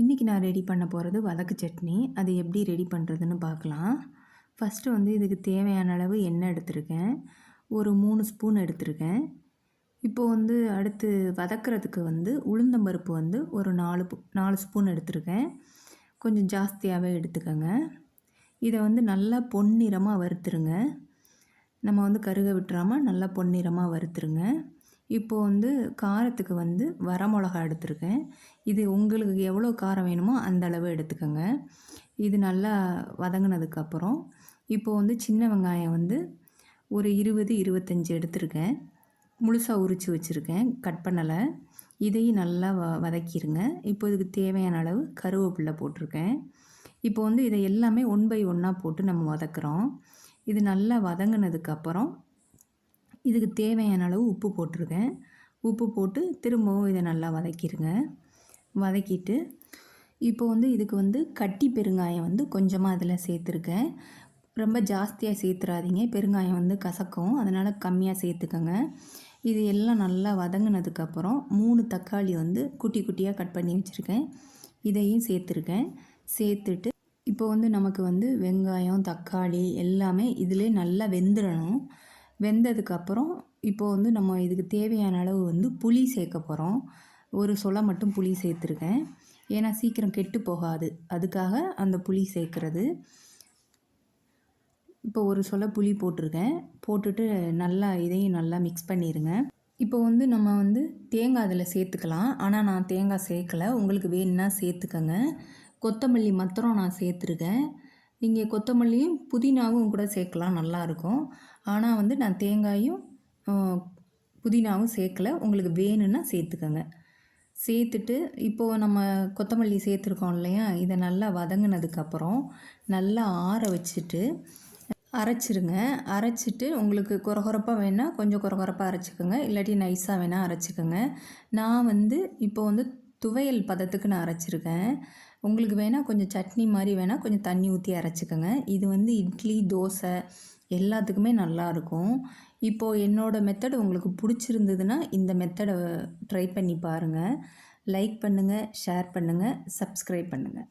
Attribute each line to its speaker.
Speaker 1: இன்றைக்கி நான் ரெடி பண்ண போகிறது வதக்கு சட்னி. அது எப்படி ரெடி பண்ணுறதுன்னு பார்க்கலாம். ஃபஸ்ட்டு வந்து இதுக்கு தேவையான அளவு எண்ணெய் எடுத்திருக்கேன். ஒரு மூணு ஸ்பூன் எடுத்திருக்கேன். இப்போ வந்து அடுத்து வதக்கிறதுக்கு வந்து உளுந்தம்பருப்பு வந்து ஒரு நாலு நாலு ஸ்பூன் எடுத்திருக்கேன். கொஞ்சம் ஜாஸ்தியாகவே எடுத்துக்கோங்க. இதை வந்து நல்லா பொன்னிறமாக வறுத்துருங்க. நம்ம வந்து கருக விட்டுறாமல் நல்லா பொன்னிறமாக வறுத்துருங்க. இப்போது வந்து காரத்துக்கு வந்து வரமிளகா எடுத்திருக்கேன். இது உங்களுக்கு எவ்வளோ காரம் வேணுமோ அந்த அளவு எடுத்துக்கோங்க. இது நல்லா வதங்கினதுக்கப்புறம் இப்போது வந்து சின்ன வெங்காயம் வந்து ஒரு இருபது இருபத்தஞ்சி எடுத்திருக்கேன். முழுசாக உரித்து வச்சுருக்கேன். கட் பண்ணலை. இதையும் நல்லா வ வதக்கிடுங்க இப்போ இதுக்கு தேவையான அளவு கருவேப்பிலை போட்டிருக்கேன். இப்போ வந்து இதை எல்லாமே ஒன் பை ஒன்னாக போட்டு நம்ம வதக்குறோம். இது நல்லா வதங்கினதுக்கப்புறம் இதுக்கு தேவையான அளவு உப்பு போட்டிருக்கேன். உப்பு போட்டு திரும்பவும் இதை நல்லா வதக்கிடுங்க வதக்கிட்டு இப்போ வந்து இதுக்கு வந்து கட்டி பெருங்காயம் வந்து கொஞ்சமாக அதில் சேர்த்துருக்கேன். ரொம்ப ஜாஸ்தியாக சேர்த்துறாதீங்க. பெருங்காயம் வந்து கசக்கும். அதனால் கம்மியாக சேர்த்துக்கோங்க. இது எல்லாம் நல்லா வதங்கினதுக்கப்புறம் மூணு தக்காளி வந்து குட்டி குட்டியாக கட் பண்ணி வச்சுருக்கேன். இதையும் சேர்த்துருக்கேன். சேர்த்துட்டு இப்போ வந்து நமக்கு வந்து வெங்காயம் தக்காளி எல்லாமே இதிலே நல்லா வெந்துடணும் வெந்ததுக்கப்புறம் இப்போது வந்து நம்ம இதுக்கு தேவையான அளவு வந்து புளி சேர்க்க போகிறோம் ஒரு சொலை மட்டும் புளி சேர்த்துருக்கேன். ஏன்னா சீக்கிரம் கெட்டு போகாது. அதுக்காக அந்த புளி சேர்க்குறது. இப்போ ஒரு சொலை புளி போட்டிருக்கேன். போட்டுட்டு நல்லா இதையும் நல்லா மிக்ஸ் பண்ணிடுங்க இப்போ வந்து நம்ம வந்து தேங்காய் அதில் சேர்த்துக்கலாம். ஆனால் நான் தேங்காய் சேர்க்கலை. உங்களுக்கு வேணும்னா சேர்த்துக்கங்க. கொத்தமல்லி மாத்திரம் நான் சேர்த்துருக்கேன். நீங்கள் கொத்தமல்லியும் புதினாவும் கூட சேர்க்கலாம் நல்லாயிருக்கும் ஆனால் வந்து நான் தேங்காயும் புதினாவும் சேர்க்கல. உங்களுக்கு வேணும்னா சேர்த்துக்கோங்க. சேர்த்துட்டு இப்போது நம்ம கொத்தமல்லி சேர்த்துருக்கோம் இல்லையா? இதை நல்லா வதங்கினதுக்கப்புறம் நல்லா ஆற வச்சுட்டு அரைச்சிருங்க. அரைச்சிட்டு உங்களுக்கு குறகுறப்பாக வேணால் கொஞ்சம் குறகுறப்பாக அரைச்சிக்கோங்க. இல்லாட்டி நைஸாக வேணால் அரைச்சிக்கோங்க. நான் வந்து இப்போ வந்து துவையல் பதத்துக்கு நான் அரைச்சிருக்கேன். உங்களுக்கு வேணால் கொஞ்சம் சட்னி மாதிரி வேணால் கொஞ்சம் தண்ணி ஊற்றி அரைச்சிக்கோங்க. இது வந்து இட்லி தோசை எல்லாத்துக்குமே நல்லாயிருக்கும் இப்போது என்னோடய மெத்தட் உங்களுக்கு பிடிச்சிருந்ததுன்னா இந்த மெத்தடை ட்ரை பண்ணி பாருங்கள் லைக் பண்ணுங்கள் ஷேர் பண்ணுங்கள் சப்ஸ்கிரைப் பண்ணுங்கள்